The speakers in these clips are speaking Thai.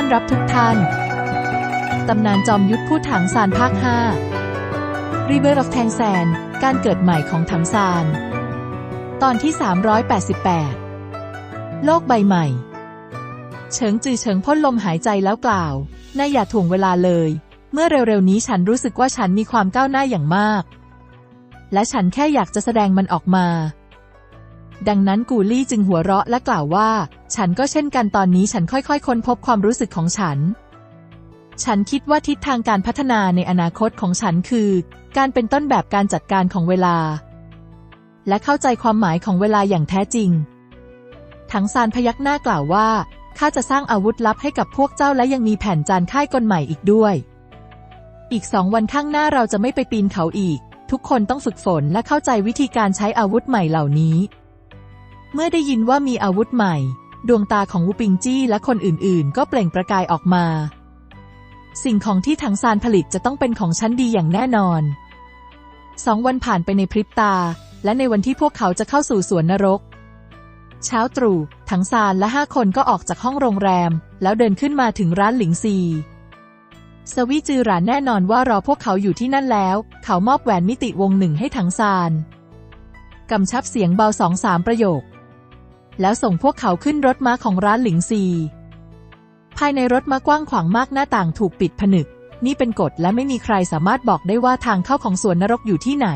อนรับทุกท่าน ตำนานจอมยุทธพูดถังซานภาค 5 Rebirth of Tang San การเกิดใหม่ของถังซาน ตอนที่ 388 โลกใบใหม่ เฉิงจือเฉิงพ่นลมหายใจแล้วกล่าวน่าอย่าถ่วงเวลาเลย เมื่อเร็วๆนี้ฉันรู้สึกว่าฉันมีความก้าวหน้าอย่างมาก และฉันแค่อยากจะแสดงมันออกมา ดังนั้นกูลี่จึงหัวเราะและกล่าวว่า ฉันก็เช่นกันตอนนี้ฉันค่อยๆ ค้นพบความรู้สึกของฉัน ฉันคิดว่าทิศทางการพัฒนาในอนาคตของฉันคือ การเป็นต้นแบบการจัดการของเวลา และเข้าใจความหมายของเวลาอย่างแท้จริงถังซานพยักหน้ากล่าวว่าข้าจะสร้างอาวุธลับให้กับพวกเจ้าและยังมีแผ่นจานค่ายกลใหม่อีกด้วย อีกสองวันข้างหน้าเราจะไม่ไปปีนเขาอีก ทุกคนต้องฝึกฝนและเข้าใจวิธีการใช้อาวุธใหม่เหล่านี้ เมื่อได้ยินว่ามีอาวุธใหม่ ดวงตาของวูปิงจี้และคนอื่นๆ ก็เปล่งประกายออกมา สิ่งของที่ถังซานผลิตจะต้องเป็นของชั้นดีอย่างแน่นอนสองวันผ่านไปในพริบตา และในวันที่พวกเขาจะเข้าสู่สวนนรก เช้าตรู่ถังซานและห้าคนก็ออกจากห้องโรงแรม แล้วเดินขึ้นมาถึงร้านหลิงซี สวีจือหรานแน่นอนว่ารอพวกเขาอยู่ที่นั่นแล้ว เขามอบแหวนมิติวงหนึ่งให้ถังซานกำชับเสียงเบาสองสามประโยค แล้วส่งพวกเขาขึ้นรถม้าของร้านหลิงซี ภายในรถม้ากว้างขวางมากหน้าต่างถูกปิดผนึก นี่เป็นกฎและไม่มีใครสามารถบอกได้ว่าทางเข้าของสวนนรกอยู่ที่ไหน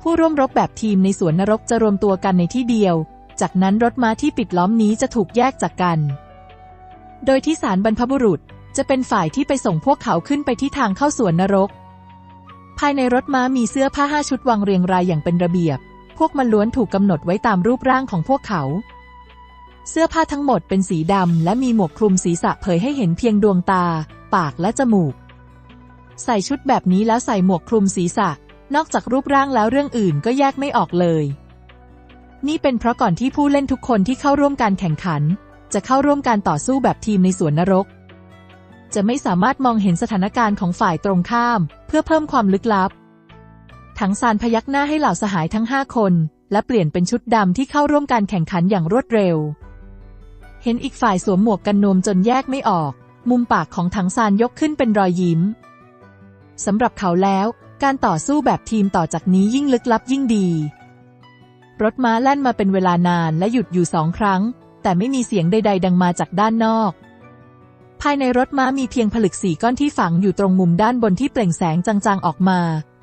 ผู้ร่วมรบแบบทีมในสวนนรกจะรวมตัวกันในที่เดียว จากนั้นรถม้าที่ปิดล้อมนี้จะถูกแยกจากกัน โดยที่สารบรรพบุรุษจะเป็นฝ่ายที่ไปส่งพวกเขาขึ้นไปที่ทางเข้าสวนนรก ภายในรถม้ามีเสื้อผ้าห้าชุดวางเรียงรายอย่างเป็นระเบียบ พวกมันล้วนถูกกำหนดไว้ตามรูปร่างของพวกเขา เสื้อผ้าทั้งหมดเป็นสีดำและมีหมวกคลุมศีรษะเผยให้เห็นเพียงดวงตา ปากและจมูก ใส่ชุดแบบนี้แล้วใส่หมวกคลุมศีรษะ นอกจากรูปร่างแล้วเรื่องอื่นก็แยกไม่ออกเลย นี่เป็นเพราะก่อนที่ผู้เล่นทุกคนที่เข้าร่วมการแข่งขัน จะเข้าร่วมการต่อสู้แบบทีมในสวนนรก จะไม่สามารถมองเห็นสถานการณ์ของฝ่ายตรงข้าม เพื่อเพิ่มความลึกลับ ถังซานพยักหน้าให้เหล่าสหายทั้งห้าคน และเปลี่ยนเป็นชุดดำที่เข้าร่วมการแข่งขันอย่างรวดเร็ว เห็นอีกฝ่ายสวมหมวกกันนวมจนแยกไม่ออก มุมปากของถังซานยกขึ้นเป็นรอยยิ้มสำหรับเขาแล้ว การต่อสู้แบบทีมต่อจากนี้ยิ่งลึกลับยิ่งดี รถม้าแล่นมาเป็นเวลานานและหยุดอยู่สองครั้ง แต่ไม่มีเสียงใด ๆ ดังมาจากด้านนอก ภายในรถม้ามีเพียงผลึกสีก้อนที่ฝังอยู่ตรงมุมด้านบนที่เปล่งแสงจางๆออกมา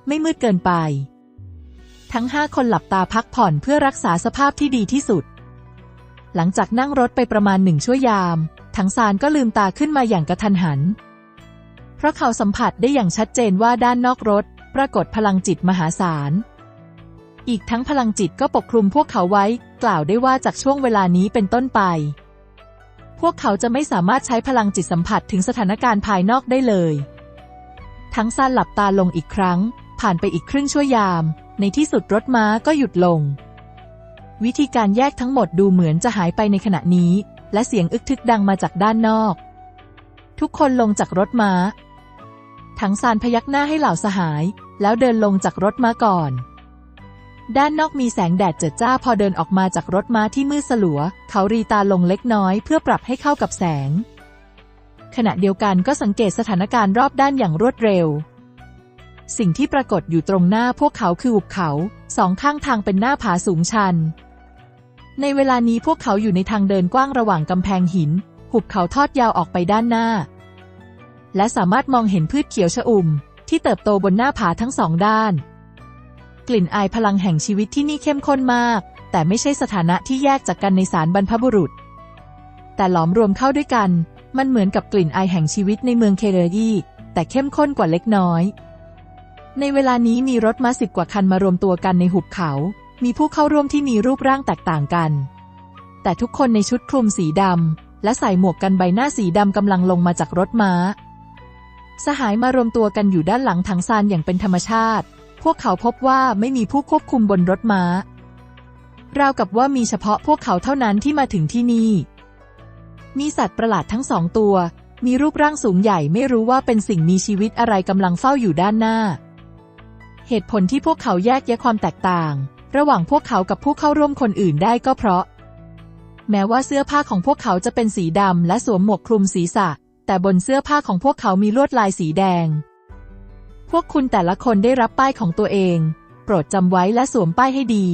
ไม่มืดเกินไป ทั้งห้าคนหลับตาพักผ่อนเพื่อรักษาสภาพที่ดีที่สุด หลังจากนั่งรถไปประมาณหนึ่งชั่วยาม ทั้งซานก็ลืมตาขึ้นมาอย่างกระทันหัน เพราะเขาสัมผัสได้อย่างชัดเจนว่าด้านนอกรถ ปรากฏพลังจิตมหาศาล อีกทั้งพลังจิตก็ปกคลุมพวกเขาไว้ กล่าวได้ว่าจากช่วงเวลานี้เป็นต้นไป พวกเขาจะไม่สามารถใช้พลังจิตสัมผัสถึงสถานการณ์ภายนอกได้เลยทั้งซานหลับตาลงอีกครั้ง ผ่านไปอีกครึ่งชั่วยาม ในที่สุดรถม้าก็หยุดลง วิธีการแยกทั้งหมดดูเหมือนจะหายไปในขณะนี้ และเสียงอึกทึกดังมาจากด้านนอก ทุกคนลงจากรถม้าถังซานพยักหน้าให้เหล่าสหาย แล้วเดินลงจากรถม้าก่อน ด้านนอกมีแสงแดดเจิดจ้าพอเดินออกมาจากรถม้าที่มืดสลัว เขารีตาลงเล็กน้อยเพื่อปรับให้เข้ากับแสง ขณะเดียวกันก็สังเกตสถานการณ์รอบด้านอย่างรวดเร็ว สิ่งที่ปรากฏอยู่ตรงหน้าพวกเขาคือหุบเขา สองข้างทางเป็นหน้าผาสูงชัน ในเวลานี้พวกเขาอยู่ในทางเดินกว้างระหว่างกำแพงหิน หุบเขาทอดยาวออกไปด้านหน้า และสามารถมองเห็นพืชเขียวชอุ่ม ที่เติบโตบนหน้าผาทั้งสองด้าน กลิ่นอายพลังแห่งชีวิตที่นี่เข้มข้นมาก แต่ไม่ใช่สถานะที่แยกจากกันในสารบรรพบุรุษ แต่หลอมรวมเข้าด้วยกัน มันเหมือนกับกลิ่นอายแห่งชีวิตในเมืองเคเรยีแต่เข้มข้นกว่าเล็กน้อย ในเวลานี้มีรถม้าสิบกว่าคันมารวมตัวกันในหุบเขา มีผู้เข้าร่วมที่มีรูปร่างแตกต่างกัน แต่ทุกคนในชุดคลุมสีดำและใส่หมวกกันใบหน้าสีดำกำลังลงมาจากรถม้า สหายมารวมตัวกันอยู่ด้านหลังถังซานอย่างเป็นธรรมชาติ พวกเขาพบว่าไม่มีผู้ควบคุมบนรถม้า ราวกับว่ามีเฉพาะพวกเขาเท่านั้นที่มาถึงที่นี่ มีสัตว์ประหลาดทั้งสองตัว มีรูปร่างสูงใหญ่ไม่รู้ว่าเป็นสิ่งมีชีวิตอะไรกำลังเฝ้าอยู่ด้านหน้า เหตุผลที่พวกเขาแยกแยะความแตกต่าง ระหว่างพวกเขากับผู้เข้าร่วมคนอื่นได้ก็เพราะ แม้ว่าเสื้อผ้าของพวกเขาจะเป็นสีดำและสวมหมวกคลุมศีรษะ แต่บนเสื้อผ้าของพวกเขามีลวดลายสีแดง พวกคุณแต่ละคนได้รับป้ายของตัวเอง โปรดจำไว้และสวมป้ายให้ดี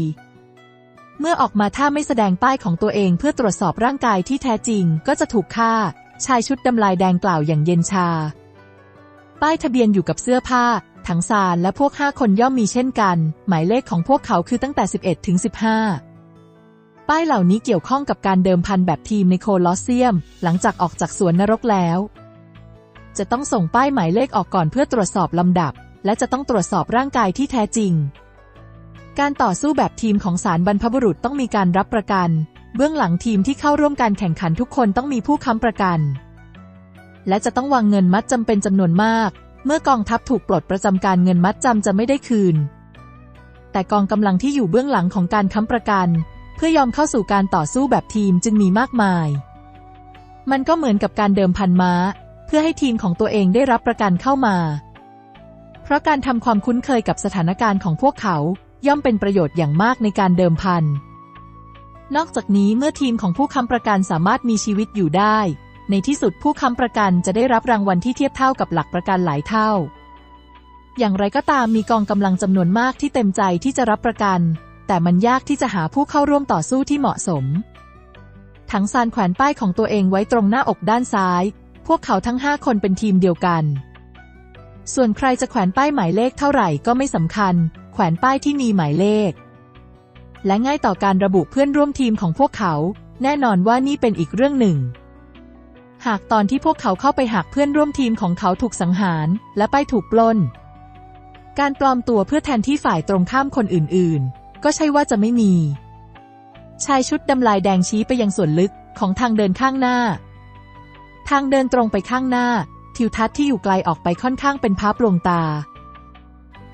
เมื่อออกมาถ้าไม่แสดงป้ายของตัวเองเพื่อตรวจสอบร่างกายที่แท้จริงก็จะถูกฆ่า ชายชุดดำลายแดงกล่าวอย่างเย็นชา ป้ายทะเบียนอยู่กับเสื้อผ้า ถังซานและพวกห้าคนย่อมมีเช่นกัน หมายเลขของพวกเขาคือตั้งแต่ 11 ถึง 15 ป้ายเหล่านี้เกี่ยวข้องกับการเดิมพันแบบทีมในโคลอสเซียม หลังจากออกจากสวนนรกแล้ว จะต้องส่งป้ายหมายเลขออกก่อนเพื่อตรวจสอบลำดับ และจะต้องตรวจสอบร่างกายที่แท้จริง การต่อสู้แบบทีมของสารบรรพบุรุษต้องมีการรับประกัน เบื้องหลังทีมที่เข้าร่วมการแข่งขันทุกคนต้องมีผู้ค้ำประกัน และจะต้องวางเงินมัดจำเป็นจำนวนมาก เมื่อกองทัพถูกปลดประจำการเงินมัดจำจะไม่ได้คืน แต่กองกำลังที่อยู่เบื้องหลังของการค้ำประกัน เพื่อยอมเข้าสู่การต่อสู้แบบทีมจึงมีมากมาย มันก็เหมือนกับการเดิมพันม้า เพื่อให้ทีมของตัวเองได้รับประกันเข้ามา เพราะการทำความคุ้นเคยกับสถานการณ์ของพวกเขาย่อมเป็นประโยชน์อย่างมากในการเดิมพัน นอกจากนี้เมื่อทีมของผู้ค้ำประกันสามารถมีชีวิตอยู่ได้ ในที่สุดผู้ค้ำประกันจะได้รับรางวัลที่เทียบเท่ากับหลักประกันหลายเท่า อย่างไรก็ตามมีกองกำลังจำนวนมากที่เต็มใจที่จะรับประกัน แต่มันยากที่จะหาผู้เข้าร่วมต่อสู้ที่เหมาะสมถังซานแขวนป้ายของตัวเองไว้ตรงหน้าอกด้านซ้าย พวกเขาทั้งห้าคนเป็นทีมเดียวกัน ส่วนใครจะแขวนป้ายหมายเลขเท่าไหร่ก็ไม่สำคัญ แขวนป้ายที่มีหมายเลข และง่ายต่อการระบุเพื่อนร่วมทีมของพวกเขา แน่นอนว่านี่เป็นอีกเรื่องหนึ่ง หากตอนที่พวกเขาเข้าไปหักเพื่อนร่วมทีมของเขาถูกสังหาร และป้ายถูกปล้น การปลอมตัวเพื่อแทนที่ฝ่ายตรงข้ามคนอื่นๆ ก็ใช่ว่าจะไม่มี ชายชุดดำลายแดงชี้ไปยังส่วนลึกของทางเดินข้างหน้า ทางเดินตรงไปข้างหน้า ทิวทัศน์ที่อยู่ไกลออกไปค่อนข้างเป็นภาพลวงตา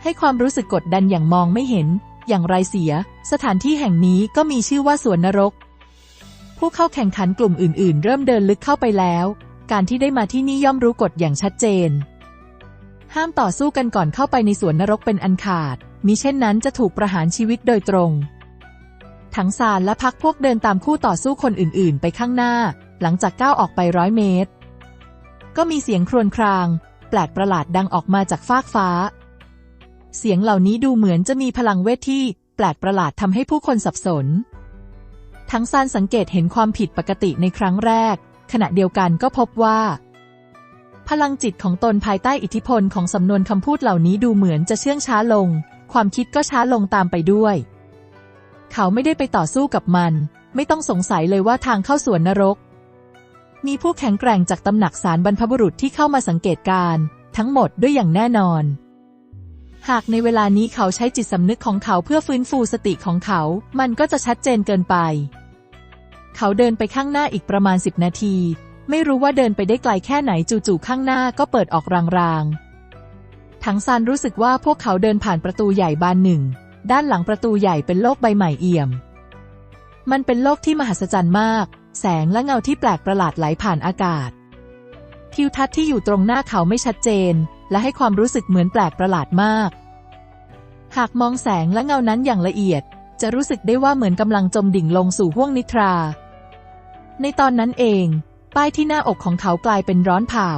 ให้ความรู้สึกกดดันอย่างมองไม่เห็น อย่างไรเสีย สถานที่แห่งนี้ก็มีชื่อว่าสวนนรก ผู้เข้าแข่งขันกลุ่มอื่น ๆ เริ่มเดินลึกเข้าไปแล้ว การที่ได้มาที่นี่ย่อมรู้กฎอย่างชัดเจน ห้ามต่อสู้กันก่อนเข้าไปในสวนนรกเป็นอันขาด มิเช่นนั้นจะถูกประหารชีวิตโดยตรงถังซานและพักพวกเดินตามคู่ต่อสู้คนอื่น ๆ ไปข้างหน้า หลังจากก้าวออกไปร้อยเมตร ก็มีเสียงครวญคราง แปลกประหลาดดังออกมาจากฟากฟ้า เสียงเหล่านี้ดูเหมือนจะมีพลังเวทที่แปลกประหลาดทำให้ผู้คนสับสน ทั้งซานสังเกตเห็นความผิดปกติในครั้งแรก ขณะเดียวกันก็พบว่า พลังจิตของตนภายใต้อิทธิพลของสำนวนคำพูดเหล่านี้ดูเหมือนจะเชื่องช้าลง ความคิดก็ช้าลงตามไปด้วย เขาไม่ได้ไปต่อสู้กับมัน ไม่ต้องสงสัยเลยว่าทางเข้าสวนนรก มีผู้แข็งแกร่งจากตำหนักสารบรรพบุรุษที่เข้ามาสังเกตการทั้งหมดด้วยอย่างแน่นอน หากในเวลานี้เขาใช้จิตสำนึกของเขาเพื่อฟื้นฟูสติของเขา มันก็จะชัดเจนเกินไป เขาเดินไปข้างหน้าอีกประมาณสิบนาที ไม่รู้ว่าเดินไปได้ไกลแค่ไหนจู่ๆข้างหน้าก็เปิดออกรางๆ ถังซานรู้สึกว่าพวกเขาเดินผ่านประตูใหญ่บานหนึ่ง ด้านหลังประตูใหญ่เป็นโลกใบใหม่เอี่ยม มันเป็นโลกที่มหัศจรรย์มาก แสงและเงาที่แปลกประหลาดไหลผ่านอากาศ ทิวทัศน์ที่อยู่ตรงหน้าเขาไม่ชัดเจน และให้ความรู้สึกเหมือนแปลกประหลาดมาก หากมองแสงและเงานั้นอย่างละเอียด จะรู้สึกได้ว่าเหมือนกำลังจมดิ่งลงสู่ห้วงนิทรา ในตอนนั้นเอง ป้ายที่หน้าอกของเขากลายเป็นร้อนเผา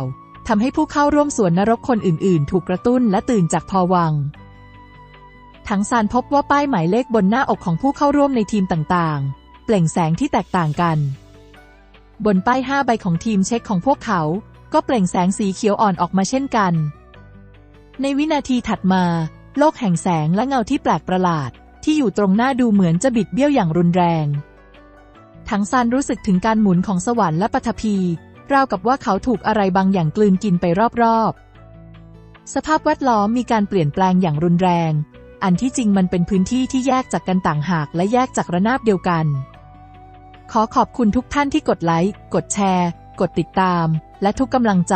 ทำให้ผู้เข้าร่วมสวนนรกคนอื่น ๆ ถูกกระตุ้นและตื่นจากพอวังถังซานพบว่าป้ายหมายเลขบนหน้าอกของผู้เข้าร่วมในทีมต่าง ๆ เปล่งแสงที่แตกต่างกัน บนป้ายห้าใบของทีมเช็คของพวกเขา ก็เปล่งแสงสีเขียวอ่อนออกมาเช่นกัน ในวินาทีถัดมา โลกแห่งแสงและเงาที่แปลกประหลาด ที่อยู่ตรงหน้าดูเหมือนจะบิดเบี้ยวอย่างรุนแรง ถังซานรู้สึกถึงการหมุนของสวรรค์และปฐพี ราวกับว่าเขาถูกอะไรบางอย่างกลืนกินไปรอบๆ สภาพแวดล้อมมีการเปลี่ยนแปลงอย่างรุนแรง อันที่จริงมันเป็นพื้นที่ที่แยกจากกันต่างหากและแยกจากระนาบเดียวกัน ขอขอบคุณทุกท่านที่กดไลค์ กดแชร์ กดติดตาม และทุกกำลังใจ